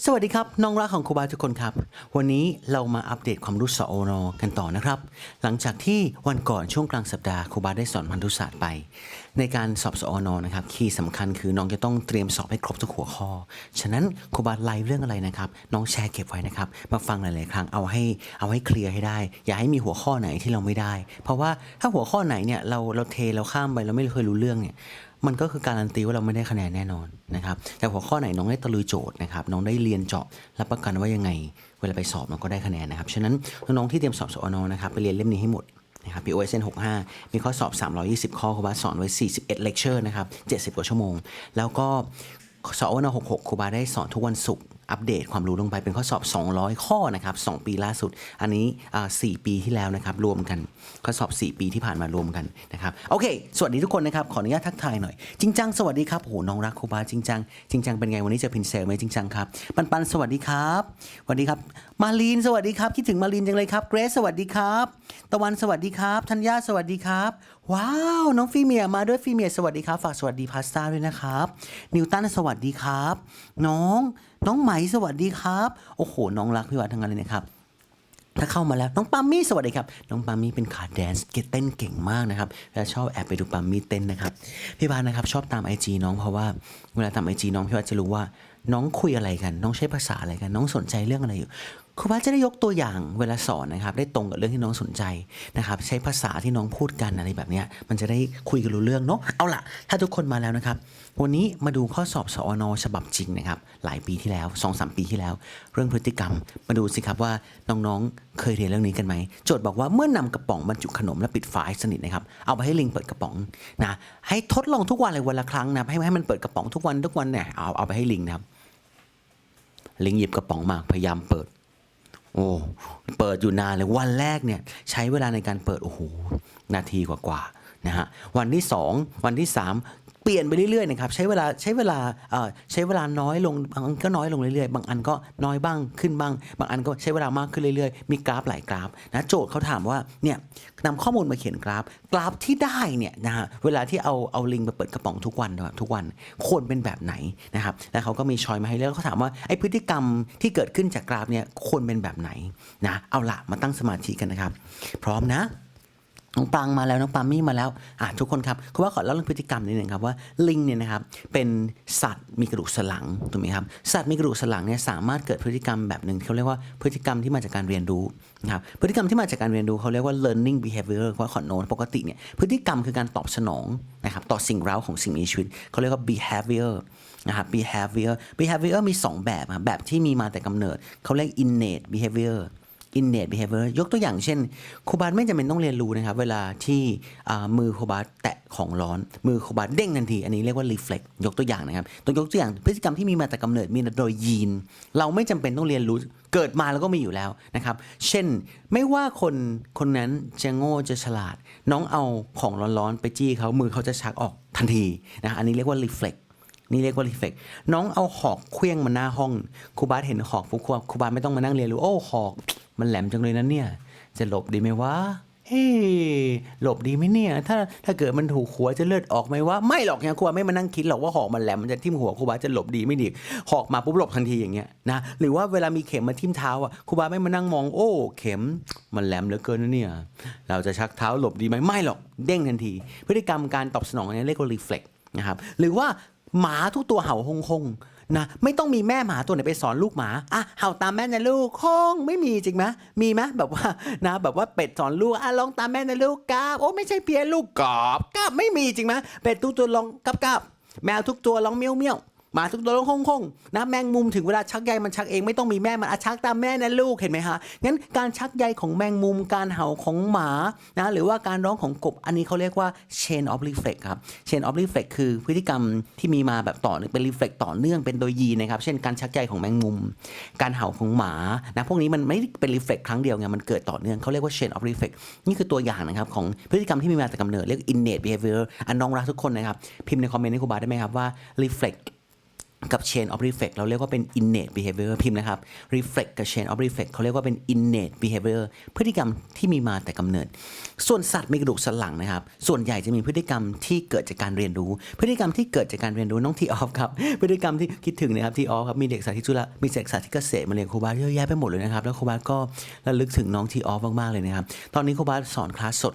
สวัสดีครับ น้องรักของครูบาทุกคนครับ วันนี้เรามาอัปเดตความรู้สออนกันต่อนะครับ หลังจากที่วันก่อนช่วงกลางสัปดาห์ครูบาได้สอนพันธุศาสตร์ไป ในการสอบสออนนะครับคีย์สำคัญคือน้องจะต้องเตรียมสอบให้ครบทุกหัวข้อ ฉะนั้นครูบาไลฟ์เรื่องอะไรนะครับ น้องแชร์เก็บไว้นะครับ มาฟังหลาย ๆ ครั้งเอาให้เอาให้เคลียร์ให้ได้ อย่าให้มีหัวข้อไหนที่เราไม่ได้ เพราะว่าถ้าหัวข้อไหนเนี่ยเราเราเทเราข้ามไปเราไม่เคยรู้เรื่องเนี่ย มันก็คือการันตีว่าเราไม่ได้คะแนนแน่นอนนะครับ แต่หัวข้อไหนน้องได้ตะลุยโจทย์นะครับ น้องได้เรียนเจาะรับประกันว่ายังไง เวลาไปสอบน้องก็ได้คะแนนนะครับ ฉะนั้นน้องๆที่เตรียมสอบสอนนะครับไปเรียนเล่มนี้ให้หมดนะครับ POSN 65 มีข้อสอบ 320 ข้อครูบาสอนไว้ 41 เลคเชอร์นะครับ 70 กว่าชั่วโมง แล้วก็สอบวัน66ครูบาได้สอนทุกวันศุกร์ อัปเดตความรู้ลงไปเป็นข้อสอบ 200 ข้อนะครับ 2 ปีล่าสุด อันนี้อ่า4ปีที่แล้วนะครับ รวมกัน ข้อสอบ 4 ปีที่ผ่านมารวมกันนะครับ โอเค สวัสดีทุกคนนะครับ ขออนุญาตทักทายหน่อย จริงจัง สวัสดีครับโอ้โห น้องรักครูบาจริงจัง จริงจังเป็นไงวันนี้เจอพินเซลไหมจริงจังครับ ปันปันสวัสดีครับ สวัสดีครับ มาลีน สวัสดีครับ คิดถึงมาลีนจังเลยครับ เกรซสวัสดีครับ ตะวัน สวัสดีครับ ธัญญา สวัสดีครับว้าว น้องฟีเมียมาด้วยฟีเมียสวัสดีครับ ฝากสวัสดีพาสต้าด้วยนะครับ นิวตันสวัสดีครับ น้อง น้องไหมสวัสดีครับ โอ้โห น้องรักพี่วัดทั้งนั้นเลยนะครับถ้าเข้ามาแล้ว น้องปามมี่สวัสดีครับ น้องปามมี่เป็นขาแดนซ์เกตเต้นเก่งมากนะครับและชอบแอบไปดูปามมี่เต้นนะครับพี่บานนะครับชอบตามไอจีน้องเพราะว่าเวลาตามไอจีน้องพี่วัดจะรู้ว่าน้องคุยอะไรกัน น้องใช้ภาษาอะไรกัน น้องสนใจเรื่องอะไรอยู่ ครูบาจะได้ยกตัวอย่างเวลาสอนนะครับ ได้ตรงกับเรื่องที่น้องสนใจนะครับ ใช้ภาษาที่น้องพูดกันอะไรแบบนี้มันจะได้คุยกันรู้เรื่องเนาะเอาล่ะ ถ้าทุกคนมาแล้วนะครับ วันนี้มาดูข้อสอบสอนฉบับจริงนะครับ หลายปีที่แล้ว2อสปีที่แล้ว เรื่องพฤติกรรม มาดูสิครับว่าน้องๆเคยเรียนเรื่องนี้กันไหมโจทย์บอกว่าเมื่อนำกระป๋องบรรจุขนมและปิดฝาให้สนิทนะครับเอาไปให้ลิงเปิดกระป๋องนะให้ทดลองทุกวันเลยวันละครั้งนะให้ให้มันเปิดกระป๋องทุกวันทุกวันเนี่ยเอาเอาไปให้ลิงนะครับลิงหยิบกระป๋องมาพยายามเปิด โอ้เปิดอยู่นานเลยวันแรกเนี่ยใช้เวลาในการเปิดโอ้โหนาทีกว่าๆนะฮะวันที่ 2 วันที่ 3 เปลี่ยนไปเรื่อยๆนะครับใช้เวลาใช้เวลาใช้เวลาน้อยลงบางอันก็น้อยลงเรื่อยๆ บางอันก็น้อยบ้างขึ้นบ้าง บางอันก็ใช้เวลามากขึ้นเรื่อยๆ มีกราฟหลายกราฟนะโจทย์เขาถามว่าเนี่ยนำข้อมูลมาเขียนกราฟ กราฟที่ได้เนี่ยนะฮะเวลาที่เอาเอาลิงไปเปิดกระป๋องทุกวันนะทุกวันควรเป็นแบบไหนนะครับแล้วเขาก็มีชอยมาให้เลือกแล้วเขาถามว่าไอ้พฤติกรรมที่เกิดขึ้นจากกราฟเนี่ยควรเป็นแบบไหนนะเอาละมาตั้งสมาธิกันนะครับ พร้อมนะ น้องปังมาแล้วน้องปามี่มาแล้วอะทุกคนครับคือว่าขอเล่าเรื่องพฤติกรรมนิดหนึ่งครับว่าลิงเนี่ยนะครับเป็นสัตว์มีกระดูกสันหลังถูกไหมครับสัตว์มีกระดูกสันหลังเนี่ยสามารถเกิดพฤติกรรมแบบหนึ่งเขาเรียกว่าพฤติกรรมที่มาจากการเรียนรู้นะครับพฤติกรรมที่มาจากการเรียนรู้เขาเรียกว่า learning behavior ว่าขอนโนนปกติเนี่ยพฤติกรรมคือการตอบสนองนะครับต่อสิ่งเร้าของสิ่งมีชีวิตเขาเรียกว่า behavior นะครับ behavior behavior มีสองแบบครับแบบที่มีมาแต่กำเนิดเขาเรียก innate behavior innate behavior ยกตัวอย่างเช่นครูบาไม่จำเป็นต้องเรียนรู้นะครับ เวลาที่มือครูบาแตะของร้อน มือครูบาเด้งทันที อันนี้เรียกว่า reflex ยกตัวอย่างนะครับต้องยกตัวอย่างพฤติกรรมที่มีมาแต่กำเนิดมีโดยยีน เราไม่จำเป็นต้องเรียนรู้เกิดมาแล้วก็มีอยู่แล้วนะครับ เช่นไม่ว่าคนคนนั้นจะโง่จะฉลาด น้องเอาของร้อนๆไปจี้เขามือเขาจะชักออกทันทีนะอันนี้เรียกว่า reflex นี่เรียกว่ารีเฟกน้องเอาหอกเคลี้ยงมาหน้าห้องครูบาสเห็นหอกปุ๊บครูครูบาสไม่ต้องมานั่งเรียนรู้ โอ้หอก มันแหลมจังเลยนะเนี่ย จะหลบดีไหมวะ เฮ้ หลบดีไหมเนี่ย ถ้าถ้าเกิดมันถูกหัวจะเลือดออกไหมวะ ไม่หรอกเนี่ยครูบาไม่มานั่งคิดหรอกว่าหอกมันแหลมมันจะทิ่มหัวครูบาจะหลบดีไม่ดี หอกมาปุ๊บหลบทันทีอย่างเงี้ยนะ หรือว่าเวลามีเข็มมาทิ่มเท้าอะครูบาไม่มานั่งมอง โอ้ เข็มมันแหลมเหลือเกินนะเนี่ย เราจะชักเท้าหลบดีไหมไม่หรอก เด้งทันที พฤติกรรมการตอบสนองอันนี้เรียกว่า reflex นะครับ หรือว่าหมาทุกตัวเห่าฮงฮง นะไม่ต้องมีแม่หมาตัวไหนไปสอนลูกหมาอะเห่าตามแม่นะลูกคงไม่มีจริงไหมมีไหมแบบว่านะแบบว่าเป็ดสอนลูกอะลองตามแม่นะลูกกราบโอ้ไม่ใช่เพี้ยลูกกราบกราบไม่มีจริงไหมเป็ดทุกตัวลองกราบกราบแมวทุกตัวลองเมี้ยวเมี้ยว หมาทุกตัวลองฮงฮงนะแมงมุมถึงเวลาชักใยมันชักเองไม่ต้องมีแม่มันอะชักตามแม่นะลูกเห็นไหมฮะงั้นการชักใยของแมงมุมการเห่าของหมานะหรือว่าการร้องของกบอันนี้เขาเรียกว่า chain of reflex ครับ chain of reflex คือพฤติกรรมที่มีมาแบบต่อเนื่องเป็น reflex ต่อเนื่องเป็นโดยยีนะครับเช่นการชักใยของแมงมุม การเห่าของหมานะพวกนี้มันไม่เป็น reflex ครั้งเดียวไงมันเกิดต่อเนื่องเขาเรียกว่า chain of reflex นี่คือตัวอย่างนะครับของพฤติกรรมที่มีมาแต่กำเนิดเรียก innate behavior อันน้องรักทุกคนนะครับพิมพ์ในคอมเมนต์ให้ครูบาได้ไหมครับว่า reflex กับ chain of reflex เราเรียกว่าเป็น innate behavior พิมพ์นะครับ reflex กับ chain of reflex เขาเรียกว่าเป็น innate behavior พฤติกรรมที่มีมาแต่กำเนิด ส่วนสัตว์มีกระดูกสันหลังนะครับ ส่วนใหญ่จะมีพฤติกรรมที่เกิดจากการเรียนรู้ พฤติกรรมที่เกิดจากการเรียนรู้น้องทีออฟครับ พฤติกรรมที่คิดถึงนะครับทีออฟครับ มีเด็กสาธิตจุฬามีเด็กสาธิตเกษตรมาเรียนครูบาเยอะแยะไปหมดเลยนะครับ แล้วครูบาก็ระลึกถึงน้องทีออฟมากๆเลยนะครับ ตอนนี้ครูบาสอนคลาสสด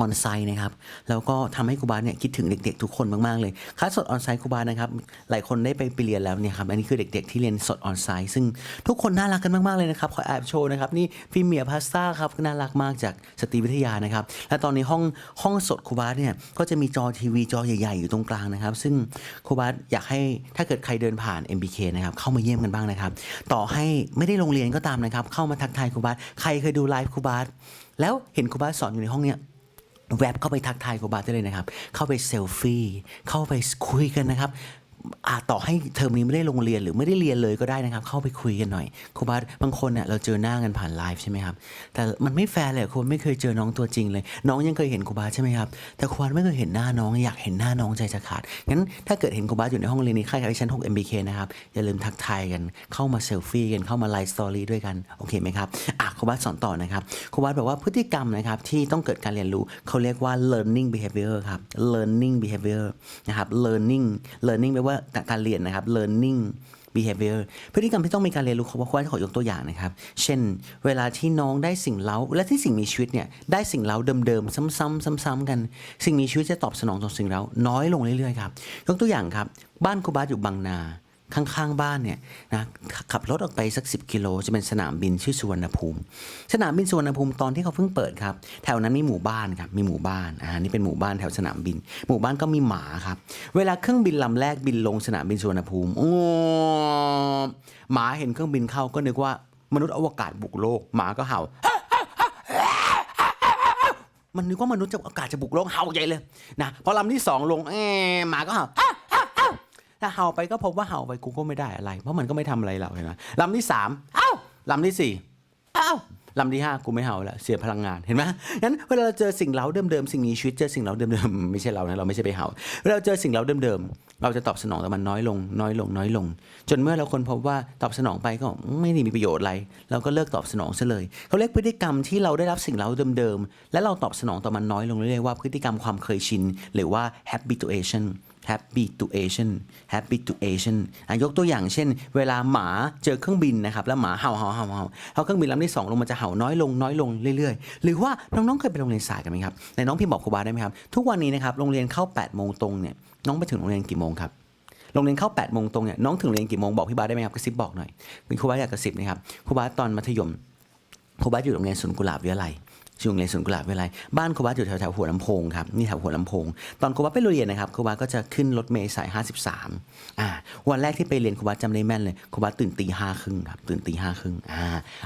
ออนไซต์นะครับแล้วก็ทำให้ครูบาเนี่ยคิดถึงเด็กๆ ทุกคนมากๆเลยคลาสสดออนไซต์ครูบานะครับหลายคนได้ไปไปเรียนแล้วเนี่ยครับอันนี้คือเด็กๆที่เรียนสดออนไซต์ซึ่งทุกคนน่ารักกันมากๆเลยนะครับขอแอบโชว์นะครับนี่ฟิเมียพาสต้าครับน่ารักมากจากสตรีวิทยานะครับและตอนนี้ห้องห้องสดครูบาเนี่ยก็จะมีจอทีวีจอใหญ่ๆ อยู่ตรงกลางนะครับ ซึ่งครูบาอยากให้ถ้าเกิดใครเดินผ่าน MBK นะครับเข้ามาเยี่ยมกันบ้างนะครับ ต่อให้ไม่ได้โรงเรียนก็ตามนะครับ เข้ามาทักทายครูบาใครเคยดูไลฟ์ครูบาแล้วเห็นครูบาสอนอยู่ในห้องเนี่ย แวบเข้าไปทักทายครูบาได้เลยนะครับ เข้าไปเซลฟี่ เข้าไปคุยกันนะครับ ต่อให้เทอมนี้ไม่ได้ลงเรียนหรือไม่ได้เรียนเลยก็ได้นะครับ เข้าไปคุยกันหน่อยครูบาบางคนเนี่ยเราเจอหน้ากันผ่านไลฟ์ใช่ไหมครับแต่มันไม่แฟร์เลยครูไม่เคยเจอน้องตัวจริงเลย น้องยังเคยเห็นครูบาใช่ไหมครับแต่ครูบาไม่เคยเห็นหน้าน้องอยากเห็นหน้าน้องใจจะขาดงั้นถ้าเกิดเห็นครูบาอยู่ในห้องเรียนนี้ใครกับชั้น6 MBK นะครับอย่าลืมทักทายกันเข้ามาเซลฟี่กันเข้ามาไลฟ์สตอรี่ด้วยกันโอเคไหมครับอะครูบาสอนต่อนะครับครูบาบอกว่าพฤติกรรมนะครับที่ต้องเกิดการเรียนรู้เขาเรียกว่า learning behavior ครับ learning behavior นะครับ learning learning แปลว่าการเรียนนะครับ learning behavior พฤติกรรมที่ต้องมีการเรียนรู้เขาบอกว่าขอยกตัวอย่างนะครับ เช่น เวลาที่น้องได้สิ่งเล้าและที่สิ่งมีชีวิตเนี่ยได้สิ่งเล้าเดิมๆซ้ำๆซ้ำๆกัน สิ่งมีชีวิตจะตอบสนองต่อสิ่งเล้าน้อยลงเรื่อยๆครับยกตัวอย่างครับ บ้านครูบาสอยู่บางนา ข้างๆบ้านเนี่ยนะขับรถออกไปสัก 10 กิโล จะเป็นสนามบินชื่อสุวรรณภูมิ สนามบินสุวรรณภูมิตอนที่เขาเพิ่งเปิดครับ แถวนั้นมีหมู่บ้านครับมีหมู่บ้านอ่านี่เป็นหมู่บ้านแถวสนามบิน หมู่บ้านก็มีหมาครับ เวลาเครื่องบินลำแรกบินลงสนามบินสุวรรณภูมิโอ้หมาเห็นเครื่องบินเข้าก็นึกว่ามนุษย์อวกาศบุกโลก หมาก็เห่ามันนึกว่ามนุษย์จะอากาศจะบุกโลกเห่าใหญ่เลยนะพอลำที่สองลงเอหมาก็เห่า ถ้าเห่าไปก็พบว่าเห่าไปกูก็ไม่ได้อะไร เพราะมันก็ไม่ทำอะไรเราเห็นไหมลำที่สามเอ้าลำที่สี่เอ้าลำที่ห้ากูไม่เห่าแล้วเสียพลังงานเห็นไหมงั้นเวลาเราเจอสิ่งเล้าเดิมๆสิ่งมีชีวิตเจอสิ่งเล้าเดิมๆไม่ใช่เรานะเราไม่ใช่ไปเห่าเวลาเราเจอสิ่งเล้าเดิมๆเราจะตอบสนองแต่มันน้อยลง น้อยลงน้อยลง จนเมื่อเราคนพบว่าตอบสนองไปก็ไม่ได้มีประโยชน์อะไร เราก็เลิกตอบสนองซะเลยเขาเรียกพฤติกรรมที่เราได้รับสิ่งเล้าเดิมๆและเราตอบสนองต่อมันน้อยลงเรื่อยๆว่าพฤติกรรมความเคยชินหรือว่า habituation habituation habituation ยกตัวอย่างเช่น เวลาหมาเจอเครื่องบินนะครับ แล้วหมาเห่าเห่าเห่าเห่าพอเครื่องบินลำที่สองลงมันจะเห่าน้อยลงน้อยลงเรื่อยๆ หรือว่าน้องๆเคยไปโรงเรียนสายกันไหมครับในน้องพี่บอกครูบาได้ไหมครับ ทุกวันนี้นะครับโรงเรียนเข้า8โมงตรงเนี่ยน้องไปถึงโรงเรียนกี่โมงครับโรงเรียนเข้า8โมงตรงเนี่ยน้องถึงโรงเรียนกี่โมงบอกพี่บาได้ไหมครับกระซิบบอกหน่อยครูบาอยากกระซิบนะครับครูบาตอนมัธยมครูบาอยู่โรงเรียนสวนกุหลาบวิทยาลัย ช่วงเรียนสวนกุหลาบวิทยาลัยบ้านครูบาอยู่แถวแถวๆหัวลำโพงครับนี่แถวหัวลำโพง ตอนครูบาไปเรียนนะครับครูบาก็จะขึ้นรถเมล์สาย 53อ่าวันแรกที่ไปเรียนครูบาจำได้แม่นเลยครูบาตื่นตีห้าครึ่งครับตื่นตีห้าครึ่งอ่า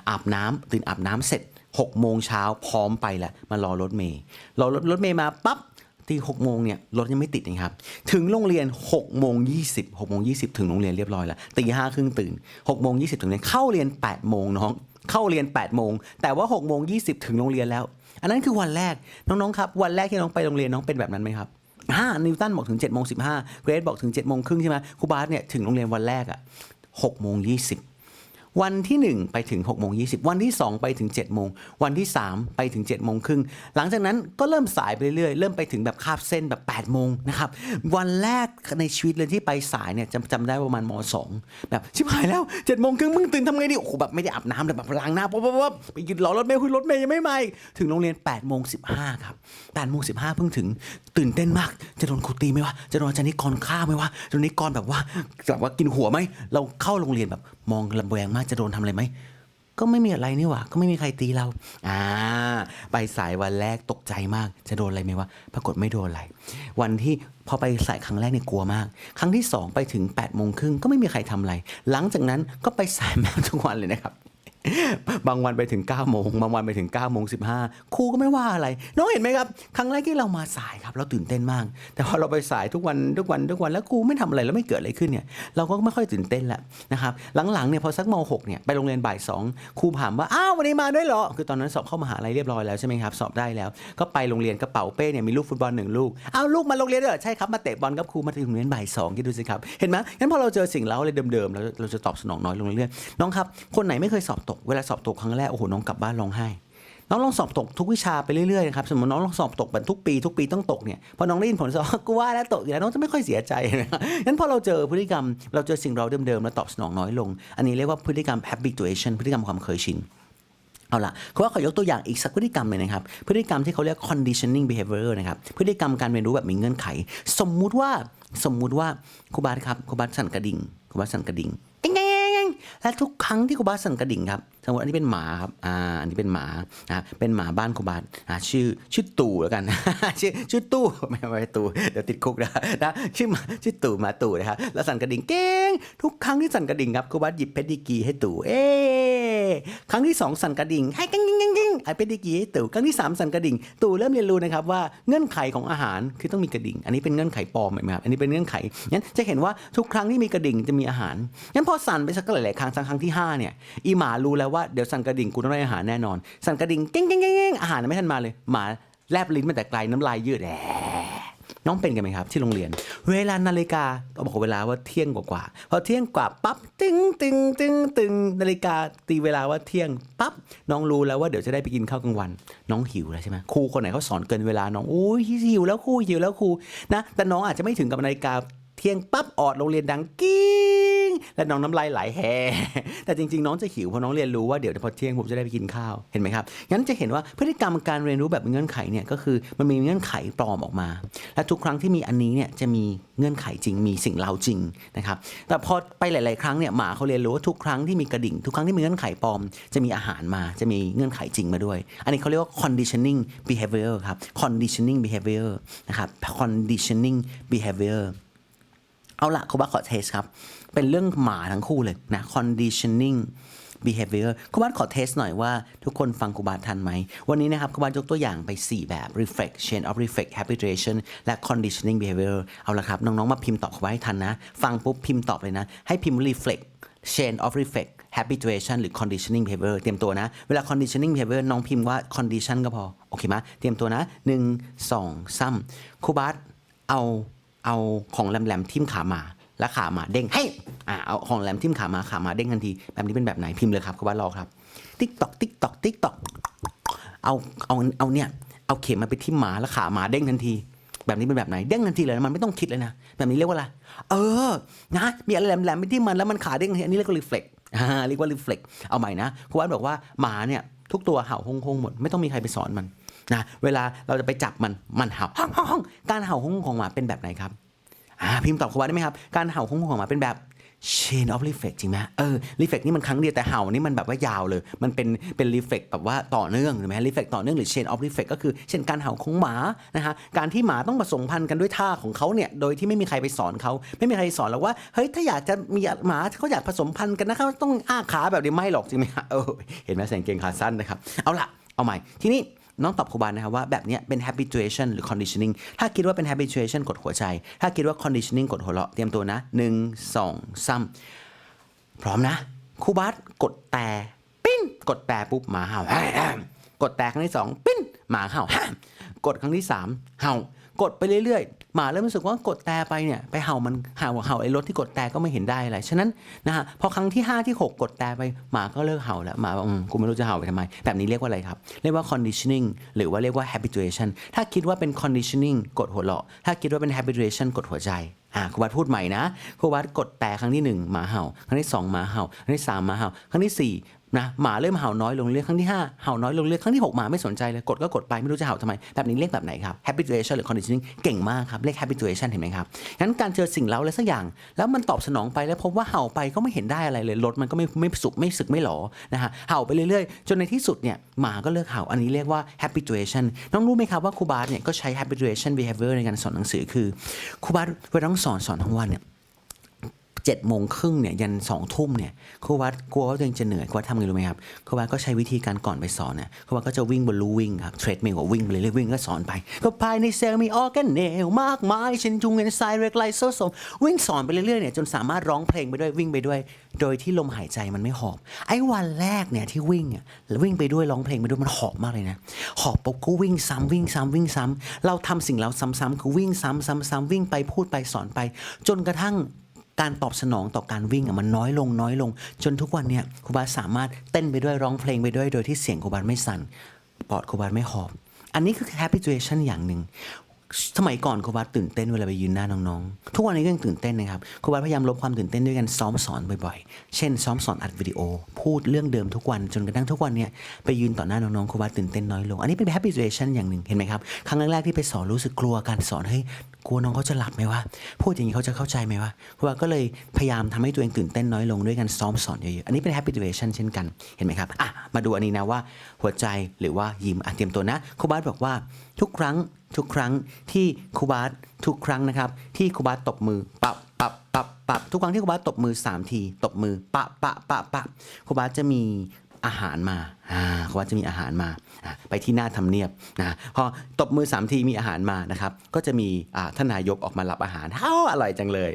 อาบน้ำตื่นอาบน้ำเสร็จ6โมงเช้าพร้อมไปแหละมารอรถเมล์รอรถรถเมล์มาปั๊บที่6โมงเนี่ยรถยังไม่ติดนะครับถึงโรงเรียน6โมง20 6โมง20 ถึงโรงเรียนเรียบร้อยแล้วตีห้าครึ่งตื่น6โมง20 ถึงเรียนเข้าเรียน8โมงน้อง เข้าเรียน8โมงแต่ว่า6โมงยีถึงโรงเรียนแล้ว อันนั้นคือวันแรกน้องๆครับวันแรกที่น้องไปโรงเรียนน้องเป็นแบบนั้นไหมครับอ่านิวตันบอกถึง7โมง15เกรซบอกถึง7โมงครึ่งใช่ไหมครูบาสเนี่ยถึงโรงเรียนวันแรกอะหกโมง20 วันที่ 1 ไปถึง6โมง20วันที่ 2 ไปถึง7โมงวันที่ 3 ไปถึง7โมงครึ่งหลังจากนั้นก็เริ่มสายไปเรื่อยเริ่มไปถึงแบบคาบเส้นแบบ8โมงนะครับวันแรกในชีวิตเลยที่ไปสายเนี่ยจำจำได้ประมาณม2แบบชิบหายแล้ว7โมงครึ่งมึงตื่นทำไงดีโอ้โหแบบไม่ได้อาบน้ำแบบล้างหน้าป๊บป๊บปไปยืนรอรถเมล์คุยรถเมล์ยังไม่มาถึงโรงเรียน8โมง15ครับ8โมง15เพิ่งถึงตื่นเต้นมาก จะโดนครูตีไหมวะจะโดนอาจารย์นิกรฆ่าไหมวะจะโดนนิกรแบบว่าแบบว่ากินหัวไหมเราเข้าโรงเรียนแบบมองลำแวงมากจะโดนทำอะไรไหม ก็ไม่มีอะไรนี่หว่า ก็ไม่มีใครตีเรา อ่า ไปสายวันแรกตกใจมาก จะโดนอะไรไหมวะ ปรากฏไม่โดนอะไร วันที่พอไปสายครั้งแรกเนี่ยกลัวมาก ครั้งที่สองไปถึง8ปดโมงครึ่งก็ไม่มีใครทำอะไร หลังจากนั้นก็ไปสายแมวทุกวันเลยนะครับ บางวันไปถึง9โมงบางวันไปถึง9โมง15ครูก็ไม่ว่าอะไร น้องเห็นไหมครับ ครั้งแรกที่เรามาสายครับ เราตื่นเต้นมาก แต่พอเราไปสายทุกวันทุกวันทุกวันแล้วครูไม่ทำอะไรแล้วไม่เกิดอะไรขึ้นเนี่ยเราก็ไม่ค่อยตื่นเต้นละนะครับหลังๆเนี่ยพอสักม6เนี่ยไปโรงเรียนบ่ายสองครูถามว่าอ้าววันนี้มาด้วยเหรอคือตอนนั้นสอบเข้ามหาลัยเรียบร้อยแล้วใช่ไหมครับสอบได้แล้ว ก็ไปโรงเรียนกระเป๋าเป้เนี่ยมีลูกฟุตบอลหนึ่งลูกอ้าวลูกมาโรงเรียนเหรอใช่ครับมาเตะบอลกับครูมาถึงโรงเรียนบ่ายสองคิดดูสิครับเห็นไหมงั้นพอเราเจอสิ่งเล้าอะไรเดิมๆแล้วเราจะตอบสนองน้อยลงเรื่อยๆน้องครับคนไหนไม่เคยสอบตกเวลาสอบตกครั้งแรกโอ้โหน้องกลับบ้านร้องไห้น้องลองสอบตกทุกวิชาไปเรื่อยๆนะครับสมมติน้องลองสอบตกแบบทุกปีทุกปีต้องตกเนี่ยพอน้องได้ยินผลสอบกูว่าแล้วตกอีกแล้วน้องจะไม่ค่อยเสียใจนะครับงั้นพอเราเจอพฤติกรรม เราเจอสิ่งเราเดิมๆแล้วตอบสนองน้อยลง อันนี้เรียกว่าพฤติกรรม habituation พฤติกรรมความเคยชินเอาล่ะคือว่าขอยกตัวอย่างอีกสักพฤติกรรมเลยนะครับ พฤติกรรมที่เขาเรียก conditioning behavior นะครับ พฤติกรรมการเรียนรู้แบบมีเงื่อนไข สมมุติว่า สมมุติว่าครูบาสครับครูบาสสั่นกระดิ่งครูบาสสั่นกระดิ่ง และทุกครั้งที่ครูบาสสั่นกระดิ่งครับสมมติอันนี้เป็นหมาครับอ่าอันนี้เป็นหมาอ่าเป็นหมาบ้านครูบาสอ่าชื่อชื่อตู่แล้วกันชื่อชื่อตู่ไม่ไม่ตู่เดี๋ยวติดคุกนะนะชื่อหมาชื่อตู่หมาตู่นะครับแล้วสั่นกระดิ่งเก่งทุกครั้งที่สั่นกระดิ่งครับครูบาสหยิบเพชรดีกีให้ตู่เอ๊ครั้งที่สองสั่นกระดิ่งให้กัง ไอเป็ดดีกรีให้ตู่ครั้งที่สามสั่นกระดิ่ง ตู่เริ่มเรียนรู้นะครับว่าเงื่อนไขของอาหารคือต้องมีกระดิ่ง อันนี้เป็นเงื่อนไขปลอมไหมครับ อันนี้เป็นเงื่อนไขงั้นจะเห็นว่าทุกครั้งที่มีกระดิ่งจะมีอาหารงั้นพอสั่นไปสักหลายๆครั้งสักครั้งที่ห้าเนี่ยอีหมารู้แล้วว่าเดี๋ยวสั่นกระดิ่งกูต้องได้อาหารแน่นอน สั่นกระดิ่งเก้งเก้งเก้งเก้งอาหารไม่ทันมาเลยหมาแลบลิ้นมาแต่ไกลน้ำลายยืดแน้องเป็นกันไหมครับที่โรงเรียน เวลานาฬิกาต้องบอกเวลาว่าเที่ยงกว่าๆพอเที่ยงกว่าปั๊บตึงตึงตึงตึงนาฬิกาตีเวลาว่าเที่ยงปั๊บน้องรู้แล้วว่าเดี๋ยวจะได้ไปกินข้าวกลางวัน น้องหิวแล้วใช่ไหมครูคนไหนเขาสอนเกินเวลาน้องโอ้ยหิวแล้วครูหิวแล้วครูนะแต่น้องอาจจะไม่ถึงกับนาฬิกาเที่ยงปั๊บออดโรงเรียนดังกี้ ง และน้องน้ำลายไหลแฮแต่จริงๆ น้องจะหิวเพราะน้องเรียนรู้ว่าเดี๋ยวพอเที่ยงผมจะได้ไปกินข้าวเห็นไหมครับงั้นจะเห็นว่าพฤติกรรมการเรียนรู้แบบเงื่อนไขเนี่ยก็คือมันมีเงื่อนไขปลอมออกมา และทุกครั้งที่มีอันนี้เนี่ยจะมีเงื่อนไขจริงมีสิ่งเล่าจริงนะครับแต่พอไปหลาย ๆ ครั้งเนี่ยหมาเขาเรียนรู้ว่าทุกครั้งที่มีกระดิ่ง ทุกครั้งที่มีเงื่อนไขปลอม จะมีอาหารมาจะมีเงื่อนไขจริงมาด้วย อันนี้เขาเรียกว่า conditioning behavior ครับ conditioning behavior นะครับ conditioning behavior เอาละครูบาขอเทสครับ เป็นเรื่องหมาทั้งคู่เลยนะ conditioning behavior ครูบาขอเทสหน่อยว่าทุกคนฟังครูบาทันไหม วันนี้นะครับครูบายกตัวอย่างไป 4 แบบ reflect chain of reflect habituation และ conditioning behavior เอาละครับ น้อง ๆ มาพิมพ์ตอบครูบาให้ทันนะ ฟังปุ๊บพิมพ์ตอบเลยนะ ให้พิมพ์ reflect chain of reflect habituation หรือ conditioning behavior เตรียมตัวนะ เวลา conditioning behavior น้องพิมพ์ว่า condition ก็พอ โอเคไหมเตรียมตัวนะ 1 2 3ครูบาเอาเอาของแหลมๆทิ่มขาหมา แล้วขาหมาเด้งให้อ่าเอาของแหลมทิ่มขาหมาขาหมาเด้งทันทีแบบนี้เป็นแบบไหนพิมพ์เลยครับคุณบ้านรอครับติ๊กตอกติ๊กตอกติ๊กตอกเอาเอาเอาเนี่ยเอาเข็มมาไปทิ่มหมาแล้วขาหมาเด้งทันที แบบนี้เป็นแบบไหนเด้งทันทีเลยนะมันไม่ต้องคิดเลยนะแบบนี้เรียกว่าอะไรเออนะมีอะไรแหลมๆไปที่มันแล้วมันขาเด้งทันทีอันนี้เรียกว่า reflect อ่าเรียกว่า reflect เอาใหม่นะครูบ้านบอกว่าหมาเนี่ยทุกตัวเห่าฮงๆหมดไม่ต้องมีใครไปสอนมันนะเวลาเราจะไปจับมันมันเห่าฮ่องฮ่องฮ่องการเห่าฮงของหมาเป็นแบบไหนครับ อ่าพิมพ์ตอบครูบาได้ไหมครับ การเห่าของหัวหมาเป็นแบบ chain of reflex จริงไหมเออ reflex นี่มันครั้งเดียวแต่เห่านี่มันแบบว่ายาวเลย มันเป็นเป็น reflex แบบว่าต่อเนื่องถูกไหม reflex ต่อเนื่องหรือ chain of reflex ก็คือเช่นการเห่าของหมานะฮะการที่หมาต้องผสมพันธุ์กันด้วยท่าของเขาเนี่ยโดยที่ไม่มีใครไปสอนเขาไม่มีใครสอนหรอกว่าเฮ้ยถ้าอยากจะมีหมาเขาอยากผสมพันธุ์กันนะเขาต้องอ้าขาแบบนี้ไม่หรอกจริงไหมฮะเออเห็นไหมใส่กางเกงขาสั้นนะครับเอาล่ะเอาใหม่ทีนี้ น้องตอบครูบานะครับว่าแบบนี้เป็น habituation หรือ conditioning ถ้าคิดว่าเป็น habituation กดหัวใจ ถ้าคิดว่า conditioning กดหัวเราะเตรียมตัวนะ 1 2 3 พร้อมนะครูบาสกดแต่ปิ้นกดแต่ปุ๊บหมาเห่า กดแต่ครั้งที่สองปิ้นหมาเห่า กดครั้งที่สามเห่ากดไปเรื่อยๆ หมาเริ่มรู้สึกว่ากดแต่ไปเนี่ยไปเห่ามันเห่าเห่าไอ้รถที่กดแต่ก็ไม่เห็นได้อะไรฉะนั้นนะฮะพอครั้งที่ 5 ที่ 6 กดแต่ไปหมาก็เลิกเห่าแล้วหมาบอกอืมกูไม่รู้จะเห่าไปทำไม แบบนี้เรียกว่าอะไรครับ เรียกว่า conditioning หรือว่าเรียกว่า habituation ถ้าคิดว่าเป็น conditioning กดหัวเราะถ้าคิดว่าเป็น habituation กดหัวใจอ่าครูวัดพูดใหม่นะครูวัดกดแต่ครั้งที่หนึ่งหมาเห่า ครั้งที่สองหมาเห่า ครั้งที่สามหมาเห่า ครั้งที่สี่ นะหมาเริ่มเห่าน้อยลงเรื่อยครั้งที่ห้าเห่าน้อยลงเรื่อยครั้งที่หกหมาไม่สนใจเลย กดก็กดไปไม่รู้จะเห่าทำไม แบบนี้เรียกแบบไหนครับ habituation หรือ conditioning เก่งมากครับ เรียก habituation เห็นไหมครับงั้นการเจอสิ่งเล้าอะไรสักอย่าง แล้วมันตอบสนองไปแล้วพบว่าเห่าไปก็ไม่เห็นได้อะไรเลยรถมันก็ไม่ไม่สุกไม่สึกไม่หลอนะฮะเห่าไปเรื่อยๆ จนในที่สุดเนี่ยหมาก็เลิกเห่าอันนี้เรียกว่า habituation น้องรู้ไหมครับว่าครูบาสเนี่ยก็ใช้ habituation behavior ในการสอนหนังสือคือครูบาสเวลาต้องสอนสอนทั้งวันเนี่ย 7จ็ดโมงครึ่งเนี่ยยันสองทุ่มเนี่ยครูวัดกลัวว่าตัวเองจะเหนื่อยครูวัดทำไงรู้ไหมครับครูวัดก็ใช้วิธีการก่อนไปสอนเนี่ยครูวัดก็จะวิ่งบนลู่วิ่งครับเทรดมิลก็วิ่งไปเรื่อยวิ่งก็สอนไปก็ภายในเซลล์มีออร์แกนเนลมากมายเชนจุงเอนไซม์เรกไลโซโซมวิ่งสอนไปเรื่อยๆเนี่ยจนสามารถร้องเพลงไปด้วยวิ่งไปด้วย โดยที่ลมหายใจมันไม่หอบ ไอ้วันแรกเนี่ยที่วิ่งอะวิ่งไปด้วยร้องเพลงไปด้วยมันหอบมากเลยนะหอบปุ๊บก็วิ่งซ้ำวิ่งซ้ำวิ่งซ้ำเราทำสิ่งเราซ้ำๆคือวิ่งซ้ำซ้ำซ้ำวิ่งไปพูดไปสอนไป จนกระทั่ง การตอบสนองต่อการวิ่งอะมันน้อยลงน้อยลง จนทุกวันเนี่ยครูบาสามารถเต้นไปด้วยร้องเพลงไปด้วยโดยที่เสียงครูบาไม่สั่นปอดครูบาไม่หอบ อันนี้คือ habituation อย่างหนึ่งสมัยก่อนครูบาตื่นเต้นเวลาไปยืนหน้าน้องๆ ทุกวันนี้ก็ยังตื่นเต้นนะครับครูบาพยายามลดความตื่นเต้นด้วยกันซ้อมสอนบ่อยๆ เช่น ซ้อมสอนอัดวิดีโอ พูดเรื่องเดิมทุกวันจนกระทั่งทุกวันเนี่ยไปยืนต่อหน้าน้องๆครูบาตื่นเต้นน้อยลง อันนี้เป็น habituation อย่างหนึ่งเห็นไหมครับ ครั้งแรกๆที่ไปสอนรู้สึกกลัวการสอนเฮ้ย กลัวน้องเขาจะหลับไหมวะพูดอย่างนี้เขาจะเข้าใจไหมวะครูบาก็เลยพยายามทำให้ตัวเองตื่นเต้นน้อยลงด้วยการซ้อมสอนเยอะๆอันนี้เป็น habituation เช่นกันเห็นไหมครับอะมาดูอันนี้นะว่าหัวใจหรือว่ายิ้มอะเตรียมตัวนะครูบาสบอกว่าทุกครั้งทุกครั้งที่ครูบาสทุกครั้งนะครับ ที่ครูบาสตบมือปับปับปับปับทุกครั้งที่ครูบาสตบมือสามที ตบมือปะปะปะปะครูบาสจะมี อาหารมาอ่าครูบาจะมีอาหารมา ไปที่หน้าทำเนียบนะพอตบมือสามทีมีอาหารมานะครับก็จะมีท่านนายกออกมารับอาหารเฮ้าอร่อยจังเลย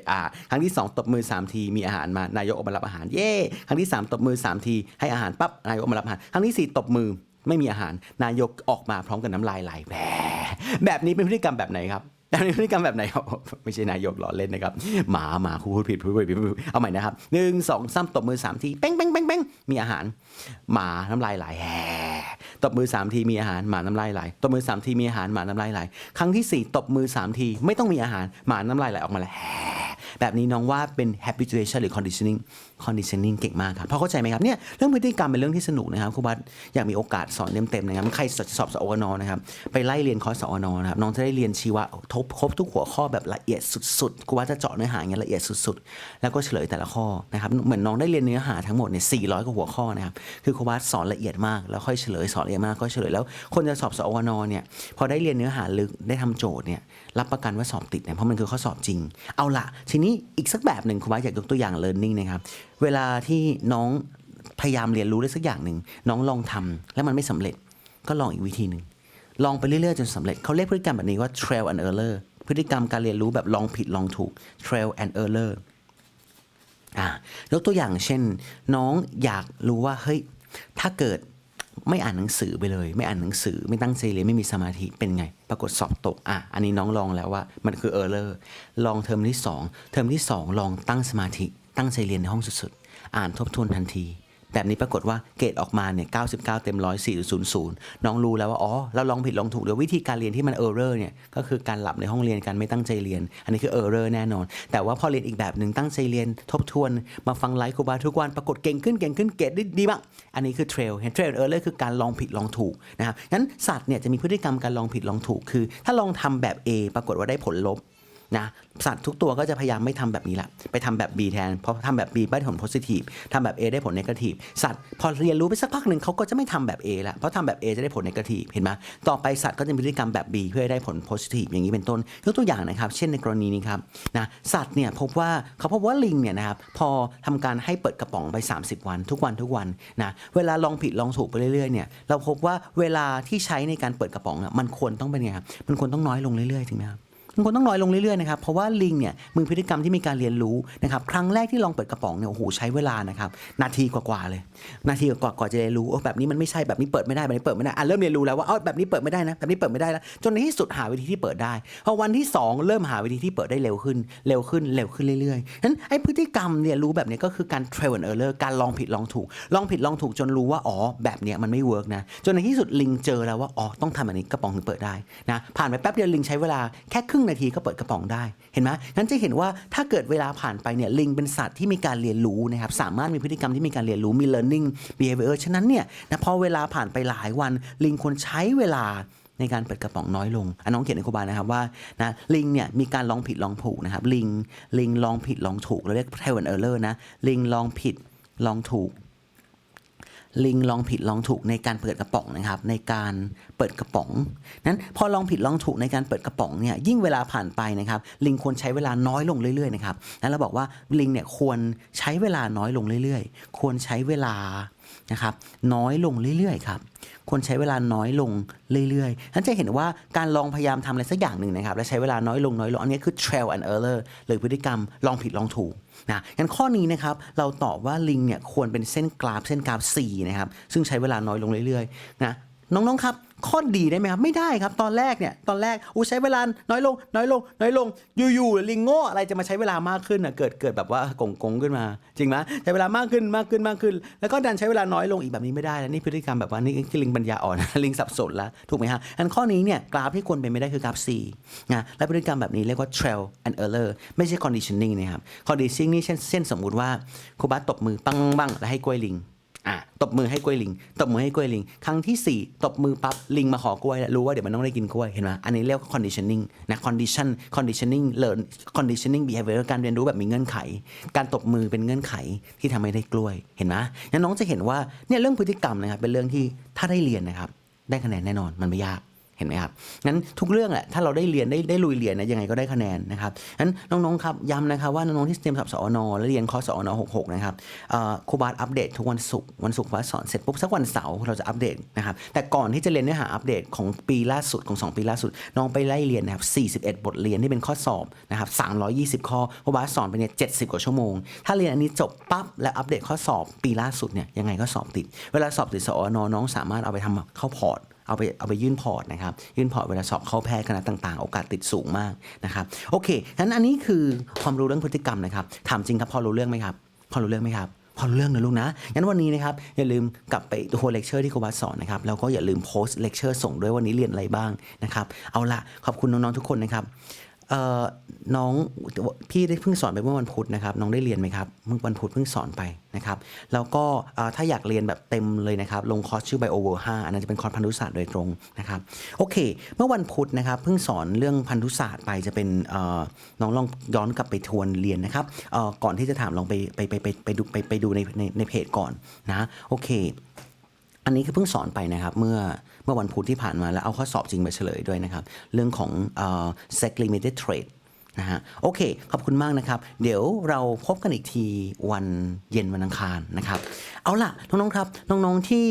ครั้งที่สองตบมือสามทีมีอาหารมานายกออกมารับอาหารเย่ครั้งที่สามตบมือสามทีให้อาหารปั๊บนายกออกมารับอาหารครั้งที่สี่ตบมือไม่มีอาหารนายกออกมาพร้อมกับน้ำลายไหลแหมแบบนี้เป็นพฤติกรรมแบบไหนครับแบบนี้พฤติกรรมแบบไหนครับไม่ใช่นายกหล่อเล่นนะครับ หมาหมาคูพูดผิดพูดผิดเอาใหม่นะครับหนึ่งสองสามตบมือสามทีเป้งเป้งเป้งเป้ง มีอาหาร หมาน้ำลายไหลแห่ตบมือสามทีมีอาหารหมาน้ำลายไหลตบมือสามทีมีอาหารหมาน้ำลายไหลครั้งที่สี่ตบมือสามทีไม่ต้องมีอาหารหมาน้ำลายไหลออกมาแล้วแห่ แบบนี้น้องว่าเป็น habituation หรือ conditioning conditioning เก่งมากครับพราะเข้าใจไหมครับเนี่ยเรื่องพฤติกรรมเป็นเรื่องที่สนุกนะครับครูบัตอยากมีโอกาสสอนเต็มๆนะครับใครสอบสอบสอนนะครับไปไล่เรียนคอร์สสอนนะครับน้องจะได้เรียนชีวะทบครบทุกหัวข้อแบบละเอียดสุดๆครูบัตจะเจาะเนื้อหาอย่างละเอียดสุดๆ แล้วก็เฉลยแต่ละข้อนะครับเหมือนน้องได้เรียนเนื้อหาทั้งหมดเนี่ย400กว่าหัวข้อนะครับคือครูบัตสอนละเอียดมากแล้วค่อยเฉลยสอนละเอียดมากก็เฉลยแล้ว คนจะสอบสอนเนี่ยพอได้เรียนเนื้อหาลึกได้ทำโจทย์เนี่ย รับประกันว่าสอบติดเนี่ยเพราะมันคือข้อสอบจริง เอาละทีนี้อีกสักแบบหนึ่งครูบัตอยากยกตัวอย่าง learning นะครับ เวลาที่น้องพยายามเรียนรู้ได้สักอย่างหนึ่งน้องลองทำแล้วมันไม่สำเร็จก็ลองอีกวิธีหนึ่งลองไปเรื่อยๆจนสำเร็จเขาเรียกพฤติกรรมแบบนี้ว่า trail and error พฤติกรรมการเรียนรู้แบบลองผิดลองถูก trail and error อ่ายกตัวอย่างเช่น น้องอยากรู้ว่าเฮ้ยถ้าเกิด ไม่อ่านหนังสือไปเลย ไม่อ่านหนังสือไม่ตั้งใจเรียนไม่มีสมาธิเป็นไง ปรากฏสอบตกอะอันนี้น้องลองแล้วว่ามันคือเออร์เลอร์ลองเทอมที่ 2 เทอมที่ 2 ลองตั้งสมาธิ ตั้งใจเรียนในห้องสุดๆ อ่านทบทวนทันที แบบนี้ปรากฏว่าเกรดออกมาเนี่ย99 เต็ม100 4.00 น้องรู้แล้วว่าอ๋อเราลองผิดลองถูกเดี๋ยววิธีการเรียนที่มันเออร์เรอร์เนี่ยก็คือการหลับในห้องเรียนการไม่ตั้งใจเรียน อันนี้คือเออร์เรอร์แน่นอน แต่ว่าพอเรียนอีกแบบหนึ่งตั้งใจเรียนทบทวนมาฟังไลฟ์ครูบาทุกวันปรากฏเก่งขึ้นเก่งขึ้นเกรดได้ดีมากอันนี้คือเทรลเห็นเทรลเออร์เลอร์คือการลองผิดลองถูกนะครับงั้นสัตว์เนี่ยจะมีพฤติกรรมการลองผิดลองถูกคือ ถ้าลองทำแบบ A ปรากฏว่าได้ผลลบ นะสัตว์ทุกตัวก็จะพยายามไม่ทำแบบนี้ละไปทำแบบ B แทนเพราะทำแบบ B ได้ผล positive ทำแบบ A ได้ผล negative สัตว์พอเรียนรู้ไปสักพักหนึ่งเขาก็จะไม่ทำแบบ A ละเพราะทำแบบ A จะได้ผล negative เห็นไหมต่อไปสัตว์ก็จะมีพฤติกรรมแบบ B เพื่อได้ผล positive อย่างนี้เป็นต้นยกตัวอย่างนะครับ เช่นในกรณีนี้ครับนะสัตว์เนี่ยพบว่าเขาพบว่าลิงเนี่ยนะครับพอทำการให้เปิดกระป๋องไป 30 วันทุกวันทุกวันนะเวลาลองผิดลองถูกไปเรื่อยๆเนี่ยเราพบว่าเวลาที่ใช้ในการเปิดกระป๋องมันควรต้องเป็นไงครับมันควรต้องน้อยลงเรื่อยๆถึงไหมครับ มันควรต้องน้อยลงเรื่อยๆนะครับเพราะว่าลิงเนี่ยมีพฤติกรรมที่มีการเรียนรู้นะครับครั้งแรกที่ลองเปิดกระป๋องเนี่ยโอ้โหใช้เวลานะครับนาทีกว่าๆเลย นาทีกว่าๆก่อนจะเรียนรู้โอ้แบบนี้มันไม่ใช่แบบนี้เปิดไม่ได้แบบนี้เปิดไม่ได้อะเริ่มเรียนรู้แล้วว่าอ๋อแบบนี้เปิดไม่ได้นะแบบนี้เปิดไม่ได้แล้วจนในที่สุดหาวิธีที่เปิดได้พอวันที่สองเริ่มหาวิธีที่เปิดได้เร็วขึ้น เร็วขึ้นเร็วขึ้นเรื่อยๆนั้นไอ้พฤติกรรมเรียนรู้แบบนี้ก็คือการ trial and error การลองผิดลองถูก ลองผิดลองถูกจนรู้ว่าอ๋อแบบเนี้ยมันไม่เวิร์กนะจนในที่สุดลิงเจอแล้วว่าอ๋อต้องทำแบบนี้กระป๋องถึงเปิดได้นะผ่านไปแป๊บเดียวลิงใช้เวลาแค่ครึ่งนาทีก็เปิดกระป๋องได้ เห็นไหมงั้นจะเห็นว่าถ้าเกิดเวลาผ่านไปเนี่ยลิงเป็นสัตว์ที่มีการเรียนรู้นะครับสามารถมีพฤติกรรมที่มีการเรียนรู้มี learning behavior ฉะนั้นเนี่ยนะพอเวลาผ่านไปหลายวัน ลิงควรใช้เวลาในการเปิดกระป๋องน้อยลงอันน้องเขียนในครูบานะครับว่านะลิงเนี่ยมีการลองผิดลองถูกนะครับลิงลิงลองผิดลองถูกเราเรียก trial and error นะลิงลองผิดลองถูก ลิงลองผิดลองถูกในการเปิดกระป๋องนะครับ ในการเปิดกระป๋องนั้นพอลองผิดลองถูกในการเปิดกระป๋องเนี่ยยิ่งเวลาผ่านไปนะครับ ลิงควรใช้เวลาน้อยลงเรื่อยๆนะครับนั้นเราบอกว่าลิงเนี่ยควรใช้เวลาน้อยลงเรื่อยๆ ควรใช้เวลา นะครับน้อยลงเรื่อยๆครับควรใช้เวลาน้อยลงเรื่อยๆท่านจะเห็นว่าการลองพยายามทำอะไรสักอย่างหนึ่งนะครับและใช้เวลาน้อยลงน้อยลงอันนี้คือ trial and error หรือพฤติกรรมลองผิดลองถูกนะงั้นข้อนี้นะครับเราตอบว่าลิงเนี่ยควรเป็นเส้นกราฟเส้นกราฟ C นะครับซึ่งใช้เวลาน้อยลงเรื่อยๆนะน้องๆครับ ข้อดีได้ไหมครับ ไม่ได้ครับ ตอนแรกเนี่ย ตอนแรกอู้ใช้เวลาน้อยลง น้อยลง น้อยลง อยู่ๆลิงโง่อะไรจะมาใช้เวลามากขึ้นอะ เกิด เกิดแบบว่ากงกงขึ้นมา จริงไหมใช้เวลามากขึ้น มากขึ้น มากขึ้น แล้วก็ดันใช้เวลาน้อยลงอีกแบบนี้ไม่ได้แล้วนี่พฤติกรรมแบบว่านี่คือลิงปัญญาอ่อน ลิงสับสนแล้วถูกไหมฮะ อันข้อนี้เนี่ยกราฟที่ควรเป็นไม่ได้คือกราฟ C นะ และพฤติกรรมแบบนี้เรียกว่า trail and error ไม่ใช่ conditioning นะครับ conditioning นี่เช่น เช่นสมมุติว่าครูบาตบมือปังบังแล้วให้กล้วยลิง ตบมือให้กล้วยลิง ตบมือให้กล้วยลิง ครั้งที่ 4 ตบมือปั๊บลิงมาขอกล้วยแล้วรู้ว่าเดี๋ยวมันต้องได้กินกล้วยเห็นไหมอันนี้เรียกว่า conditioning นะ condition conditioning learn conditioning behavior การเรียนรู้แบบมีเงื่อนไข การตบมือเป็นเงื่อนไขที่ทำให้ได้กล้วยเห็นไหมงั้นน้องจะเห็นว่าเนี่ยเรื่องพฤติกรรมนะครับเป็นเรื่องที่ถ้าได้เรียนนะครับได้คะแนนแน่นอนมันไม่ยาก เห็นไหมครับงั้นทุกเรื่องแหละถ้าเราได้เรียนได้ได้ลุยเรียนนะยังไงก็ได้คะแนนนะครับงั้นน้องๆครับย้ำนะครับว่าน้องๆที่เตรียมสอบสอนและเรียนคอร์สสอน66 นะครับครูบาสอัปเดตทุกวันศุกร์วันศุกร์ครูบาสสอนเสร็จปุ๊บสักวันเสาร์เราจะอัปเดตนะครับแต่ก่อนที่จะเรียนเนื้อหาอัปเดตของปีล่าสุดของ 2 ปีล่าสุดน้องไปไล่เรียนนะครับ 41 บทเรียนที่เป็นข้อสอบนะครับ320 ข้อครูบาสสอนไปเนี่ย70 กว่าชั่วโมง ถ้าเรียนอันนี้จบปั๊บแล้วอัปเดตข้อสอบปีล่าสุดเนี่ยยังไงก็สอบติด เวลาสอบติดสอนน้องสามารถเอาไปทำเข้าพอร์ต เอาไปเอาไปยื่นพอร์ตนะครับ ยื่นพอร์ตเวลาสอบเข้าแพทย์คณะต่างๆ โอกาสติดสูงมากนะครับ โอเคงั้นอันนี้คือความรู้เรื่องพฤติกรรมนะครับ ถามจริงครับพอรู้เรื่องไหมครับ พอรู้เรื่องไหมครับพอรู้เรื่องนะลูกนะ งั้นวันนี้นะครับ อย่าลืมกลับไปดูเลคเชอร์ที่ครูบาสอนนะครับ แล้วก็อย่าลืมโพสต์เลคเชอร์ส่งด้วยวันนี้เรียนอะไรบ้างนะครับ เอาละขอบคุณน้อง ๆ ทุกคนนะครับ เอ่อน้องพี่ได้เพิ่งสอนไปเมื่อวันพุธนะครับ น้องได้เรียนไหมครับเมื่อวันพุธเพิ่งสอนไปนะครับแล้วก็ถ้าอยากเรียนแบบเต็มเลยนะครับ ลงคอร์สชื่อ Bio World 5อันนั้นจะเป็นคอร์สพันธุศาสตร์โดยตรงนะครับโอเค เมื่อวันพุธนะครับเพิ่งสอนเรื่องพันธุศาสตร์ไปจะเป็นน้องลองย้อนกลับไปทวนเรียนนะครับก่อนที่จะถามลองไปไปไปไปไปดูไปไปดูในในในเพจก่อนนะโอเค อันนี้คือเพิ่งสอนไปนะครับเมื่อ เมื่อวันพุธที่ผ่านมาแล้วเอาข้อสอบจริงมาเฉลยด้วยนะครับ เรื่องของ sec limited trade นะฮะโอเค ขอบคุณมากนะครับ เดี๋ยวเราพบกันอีกทีวันเย็นวันอังคารนะครับ เอาล่ะ น้อง ๆ ครับ น้อง ๆ ที่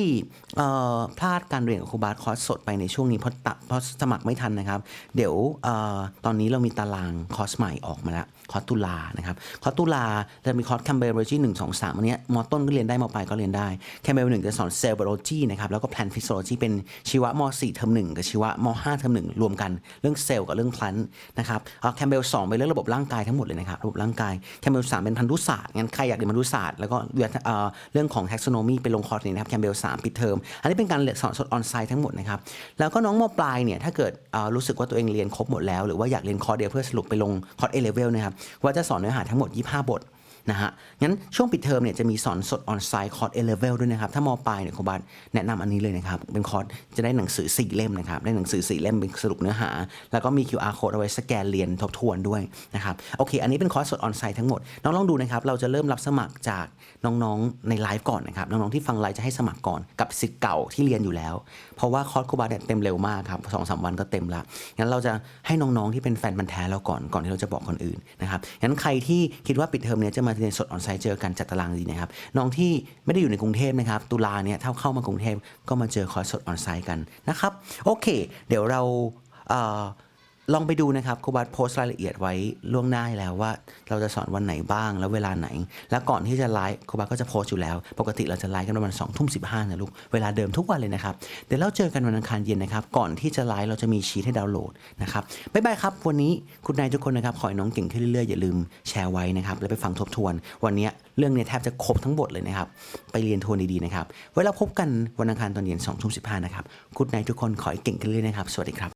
พลาดการเรียนกับครูบาสคอร์สสดไปในช่วงนี้เพราะตะเพราะสมัครไม่ทันนะครับ เดี๋ยวออตอนนี้เรามีตารางคอร์สใหม่ออกมาแล้ว คอร์สตุลานะครับคอร์สตุลาจะมีคอร์ส Campbellology 1 2 3อันนี้มอต้นก็เรียนได้มอปลายก็เรียนได้ Campbell 1จะสอน Cell Biology นะครับแล้วก็ Plant Physiology เป็นชีวะม4เทอม1กับชีวะม5เทอม1รวมกันเรื่องเซลล์กับเรื่อง Plant นะครับอ่า Campbell 2เป็นเรื่องระบบร่างกายทั้งหมดเลยนะครับระบบร่างกาย Campbell 3เป็นพันธุศาสตร์งั้นใครอยากเรียนพันธุศาสตร์แล้วก็เรื่องของ taxonomy ไปลงคอร์สนี้นะครับ Campbell 3ปิดเทอมอันนี้เป็นการสอนสดออนไซต์ทั้งหมดนะครับแล้วก็น้องมปลายเนี่ยถ้าเกิดรู้สึกว่าตัวเองเรียนครบหมดแล้ว หรือว่าอยากเรียนคอร์สเดียวเพื่อสรุปไปลงคอร์ส A level นะครับว่าจะสอนเนื้อหาทั้งหมด 25 บท นะฮะ งั้นช่วงปิดเทอมเนี่ยจะมีสอนสดออนไซต์คอร์ส A level ด้วยนะครับ ถ้ามปลายเนี่ยครูบาแนะนำอันนี้เลยนะครับ เป็นคอร์สจะได้หนังสือ 4 เล่มนะครับ ได้หนังสือ 4 เล่มเป็นสรุปเนื้อหา แล้วก็มี QR code เอาไว้สแกนเรียนทบทวนด้วยนะครับ โอเค อันนี้เป็นคอร์สสดออนไซต์ทั้งหมด น้องลองดูนะครับ เราจะเริ่มรับสมัครจากน้องๆในไลฟ์ก่อนนะครับ น้องๆที่ฟังไลฟ์จะให้สมัครก่อนกับสิทธิ์เก่าที่เรียนอยู่แล้ว เพราะว่าคอร์สครูบาเนี่ยเต็มเร็วมากครับสองสามวันก็เต็มละ งั้นเราจะให้น้องๆที่เป็นแฟนบันแท้เราก่อนก่อนที่เราจะบอกคนอื่นนะครับงั้นใครที่คิดว่าปิดเทอมเนี้ยจะมาเรียนสดออนไซต์เจอกันจัดตารางดีนะครับน้องที่ไม่ได้อยู่ในกรุงเทพนะครับตุลาเนี่ยถ้าเข้ามากรุงเทพก็มาเจอคอร์สสดออนไซต์กันนะครับโอเค เดี๋ยวเราเอ่อ ลองไปดูนะครับครูบาสโพสต์รายละเอียดไว้ล่วงหน้าแล้วว่า เราจะสอนวันไหนบ้างแล้วเวลาไหน แล้วก่อนที่จะไลฟ์ครูบาสก็จะโพสต์อยู่แล้ว ปกติเราจะไลฟ์กันประมาณสองทุ่มสิบห้านะลูก เวลาเดิมทุกวันเลยนะครับ เดี๋ยวเราเจอกันวันอังคารเย็นนะครับ ก่อนที่จะไลฟ์เราจะมีชีทให้ดาวน์โหลดนะครับบ๊ายบายครับ วันนี้คุณนายทุกคนนะครับ ขอให้น้องเก่งขึ้นเรื่อยๆ อย่าลืมแชร์ไว้นะครับ แล้วไปฟังทบทวน วันนี้เรื่องเนี้ยแทบจะครบทั้งบทเลยนะครับ ไปเรียนทวนดีๆนะครับ ไว้เราพบกันวันอังคารตอนเย็นสองทุ่มสิบห้านะครับคุณนายทุกคนขอให้เก่งขึ้นเรื่อยๆนะครับ สวัสดีครับ